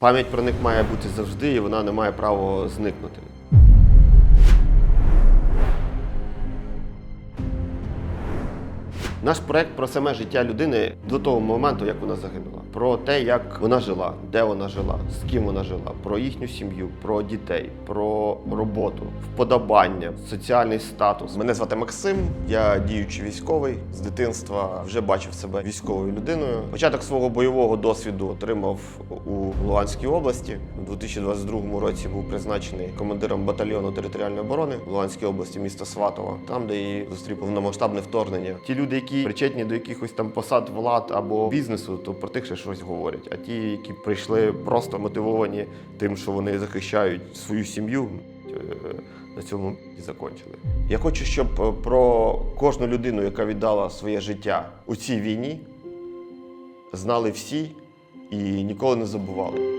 Пам'ять про них має бути завжди, і вона не має права зникнути. Наш проект про саме життя людини до того моменту, як вона загинула, про те, як вона жила, де вона жила, з ким вона жила, про їхню сім'ю, про дітей, про роботу, вподобання, соціальний статус. Мене звати Максим, я діючий військовий. З дитинства вже бачив себе військовою людиною. Початок свого бойового досвіду отримав у Луганській області. У 2022 році був призначений командиром батальйону територіальної оборони в Луганській області, міста Сватова, там, де і зустрів повномасштабне вторгнення. Ті люди, які причетні до якихось там посад влад або бізнесу, то про тих ще щось говорять. А ті, які прийшли просто мотивовані тим, що вони захищають свою сім'ю, е, на цьому і закончили. Я хочу, щоб е, про кожну людину, яка віддала своє життя у цій війні, знали всі і ніколи не забували.